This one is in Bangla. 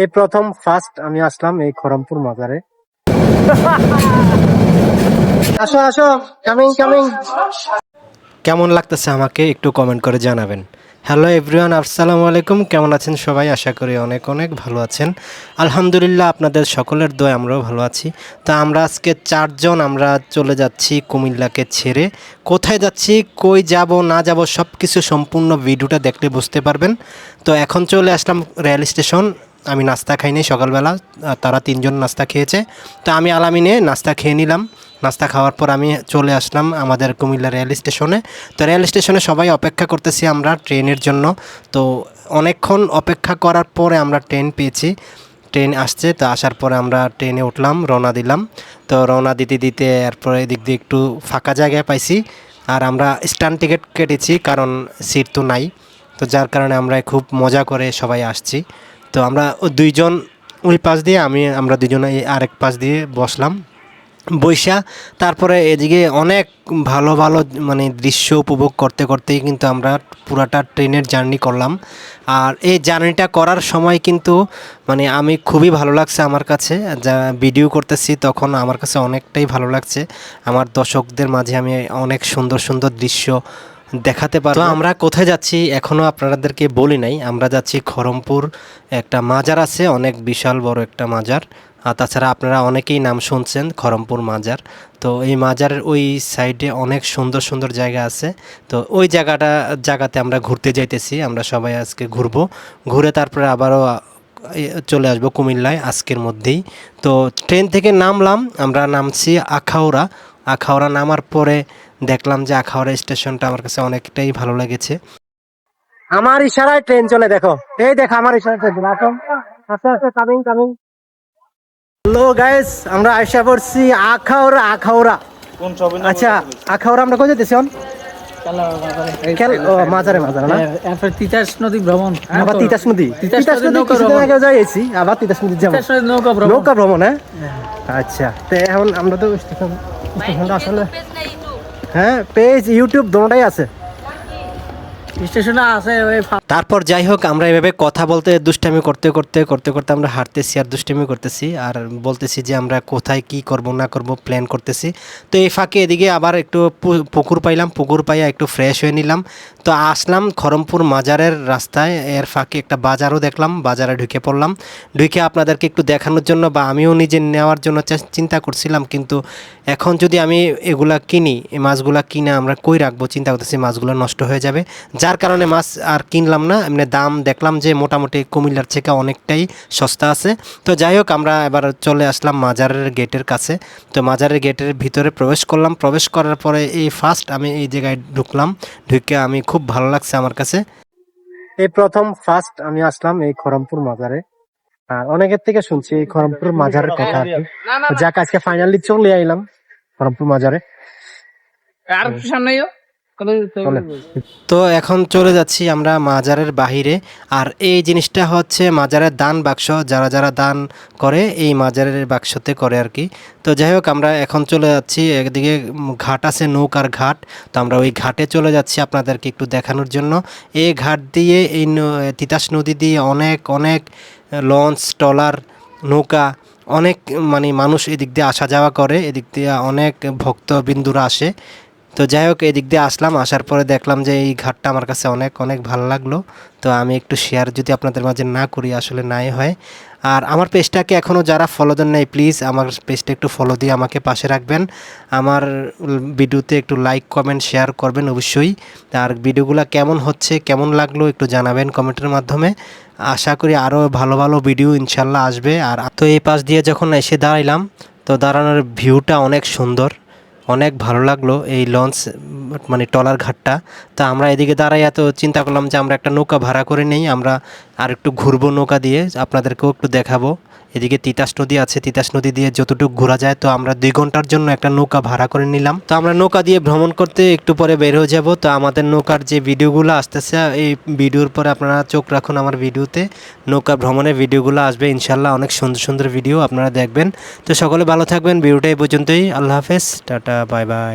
এই প্রথম ফার্স্ট আমি আসলাম এই খরমপুর মাজারে। আসো আসো কামিং কামিং কেমন লাগতেছে আমাকে একটু কমেন্ট করে জানাবেন। হ্যালো এভরিওয়ান আসসালামু আলাইকুম, কেমন আছেন সবাই? আশা করি অনেক অনেক ভালো আছেন। আলহামদুলিল্লাহ আপনাদের সকলের দয় আমরাও ভালো আছি। তো আমরা আজকে চারজন আমরা চলে যাচ্ছি কুমিল্লাকে ছেড়ে। কোথায় যাচ্ছি, কই যাব, না যাব সব কিছু সম্পূর্ণ ভিডিওটা দেখলে বুঝতে পারবেন। তো এখন চলে আসলাম রেল স্টেশন। আমি নাস্তা খাইনি সকালবেলা তারা তিনজন নাস্তা খেয়েছে। তো আমি আলামিনে নাস্তা খেয়ে নিলাম। নাস্তা খাওয়ার পর আমি চলে আসলাম আমাদের কুমিল্লা রেল স্টেশনে। তো রেল স্টেশনে সবাই অপেক্ষা করতেছি আমরা ট্রেনের জন্য। তো অনেকক্ষণ অপেক্ষা করার পরে আমরা ট্রেন পেয়েছি। ট্রেন আসছে, তো আসার পরে আমরা ট্রেনে উঠলাম, রওনা দিলাম। তো রওনা দিতে দিতে এরপরে এদিক দিয়ে একটু ফাঁকা জায়গায় পাইছি। আর আমরা স্ট্যান্ড টিকিট কেটেছি, কারণ সিট তো নাই। তো যার কারণে আমরা খুব মজা করে সবাই আসছি। তো আমরা দুইজন, ওই পাশ দিয়ে আমি, আমরা দুজন আরেক পাশ দিয়ে বসলাম। বৈশা তারপরে এদিকে অনেক ভালো ভালো মানে দৃশ্য উপভোগ করতে, করতেই কিন্তু আমরা পুরাটা ট্রেনের জার্নি করলাম। আর এই জার্নিটা করার সময় কিন্তু মানে আমি খুবই ভালো লাগছে আমার কাছে। যা ভিডিও করতেছি তখন আমার কাছে অনেকটাই ভালো লাগছে। আমার দর্শকদের মাঝে আমি অনেক সুন্দর সুন্দর দৃশ্য দেখাতে পারব। আমরা কোথায় যাচ্ছি এখনও আপনাদেরকে বলি নাই। আমরা যাচ্ছি খরমপুর একটা মাজার আছে অনেক বিশাল বড় একটা মাজার। আর তাছাড়া আপনারা অনেকেই নাম শুনছেন খরমপুর মাজার। তো এই মাজারের ওই সাইডে অনেক সুন্দর সুন্দর জায়গা আছে। তো ওই জায়গাটা জায়গাতে আমরা ঘুরতে যাইতেছি। আমরা সবাই আজকে ঘুরবো। ঘুরে তারপরে আবারও চলে আসব কুমিল্লায় আজকের মধ্যেই। তো ট্রেন থেকে নামলাম আমরা নামছি আখাউড়া। আখাউড়া নামার পরে দেখলাম যে আখাউড়া স্টেশনটা আমার কাছে অনেকটাই ভালো লেগেছে। আমার ইশারায় ট্রেন চলে দেখো। এই দেখো আমার ইশারায় ট্রেন চলে। আসো। আস্তে আস্তে কামিং কামিং হ্যালো গাইস আমরা আখাউড়া আখাউড়া। কোন শপিং আচ্ছা আখাউড়া আমরা কোথায় যেতেছি অন মাজারে মাজারে না? এরপর তিতাস নদী ভ্রমণ। আবার তিতাস নদী। তিতাস তিতাস নদী নদী কিছুদিন আগে যাইছি আবার তিতাস নদী যাব। নৌকা ভ্রমণ। নৌকা ভ্রমণ হ্যাঁ? আচ্ছা তো এখন আমরা তো স্টেশন আসলে হ্যাঁ পেজ ইউটিউব দুটোটাই আছে। তারপর যাই হোক, আমরা এভাবে কথা বলতে, দুষ্টামি করতে করতে করতে করতে আমরা হাঁটতেছি আর দুষ্টামি করতেছি। আর বলতেছি যে আমরা কোথায় কি করব, না করব প্ল্যান করতেছি। তো এই ফাঁকে এদিকে আবার একটু পুকুর পাইলাম, পুকুর পাইয়া একটু ফ্রেশ হয়ে নিলাম। তো আসলাম খরমপুর মাজারের রাস্তায়, এর ফাঁকে একটা বাজারও দেখলাম, বাজারে ঢুকে পড়লাম। ঢুকে আপনাদেরকে একটু দেখানোর জন্য বা আমিও নিজে নেওয়ার জন্য চিন্তা করছিলাম, কিন্তু এখন যদি আমি এগুলা কিনি, এই মাছগুলা কিনে আমরা কই রাখব? চিন্তা করতেছি মাছগুলো নষ্ট হয়ে যাবে। যার কারণে মাছ আর কিনলাম না। এমনি দাম দেখলাম যে মোটামুটি কুমিল্লার থেকে অনেকটাই সস্তা আছে। তো যাই হোক আমরা এবার চলে আসলাম মাজারের গেটের কাছে। তো মাজারের গেটের ভিতরে প্রবেশ করলাম। প্রবেশ করার পরে এই ফার্স্ট আমি এই জায়গায় ঢুকলাম। ঢুকে আমি খুব ভালো লাগছে আমার কাছে। এই প্রথম ফার্স্ট আমি আসলাম এই খরমপুর মাজারে। আর অনেকের থেকে শুনছি এই খরমপুর মাজারের কথা যাক আজকে ফাইনালি চলে আইলাম খরমপুর মাজারে। আর সামনে। তো এখন চলে যাচ্ছি আমরা মাজারের বাহিরে। আর এই জিনিসটা হচ্ছে মাজারের দান বাক্স। যারা যারা দান করে এই মাজারের বাক্সতে করে আর কি। তো যাই হোক আমরা এখন চলে যাচ্ছি। একদিকে ঘাট আছে নৌকার ঘাট। তো আমরা ওই ঘাটে চলে যাচ্ছি আপনাদেরকে একটু দেখানোর জন্য। এই ঘাট দিয়ে এই তিতাস নদী দিয়ে অনেক অনেক লঞ্চ ট্রলার নৌকা অনেক মানে মানুষ এদিক দিয়ে আসা যাওয়া করে। এদিক দিয়ে অনেক ভক্তবিন্দুরা আসে। তো যাই হোক, এদিক দিয়ে আসলাম, আসার পরে দেখলাম যে এই ঘাটটা আমার কাছে অনেক অনেক ভালো লাগল। তো আমি একটু শেয়ার যদি আপনাদের মাঝে না করি, আসলে নাই হয়। আর আমার পেজটাকে এখনও যারা ফলো দেন নাই প্লিজ আমার পেজটা একটু ফলো দিয়ে আমাকে পাশে রাখবেন। আমার ভিডিওতে একটু লাইক কমেন্ট শেয়ার করবেন অবশ্যই। আর ভিডিওগুলো কেমন হচ্ছে, কেমন লাগল একটু জানাবেন কমেন্টের মাধ্যমে। আশা করি আরও ভালো ভালো ভিডিও ইনশাল্লাহ আসবে। আর তো এই পাশ দিয়ে যখন এসে দাঁড়াইলাম, তো দাঁড়ানোর ভিউটা অনেক সুন্দর। অনেক ভালো লাগল এই লঞ্চ মানে টলার ঘাটটা। তা আমরা এদিকে দাঁড়াই এত চিন্তা করলাম যে আমরা একটা নৌকা ভাড়া করে নিই, আমরা আর একটু ঘুরবো নৌকা দিয়ে, আপনাদেরকেও একটু দেখাবো। এদিকে তিতাস নদী আছে, তিতাস নদী দিয়ে যতটুকু ঘোরা যায়, তো আমরা দুই ঘণ্টার জন্য একটা নৌকা ভাড়া করে নিলাম। তো আমরা নৌকা দিয়ে ভ্রমণ করতে একটু পরে বের হয়ে যাব। তো আমাদের নৌকার যে ভিডিওগুলো আসতেছে, এই ভিডিওর পরে আপনারা চোখ রাখুন আমার ভিডিওতে। নৌকা ভ্রমণের ভিডিওগুলো আসবে ইনশাল্লাহ অনেক সুন্দর সুন্দর ভিডিও আপনারা দেখবেন। তো সকলে ভালো থাকবেন, ভিডিওটা এই পর্যন্তই। আল্লাহ হাফেজ, টাটা, বাই বাই।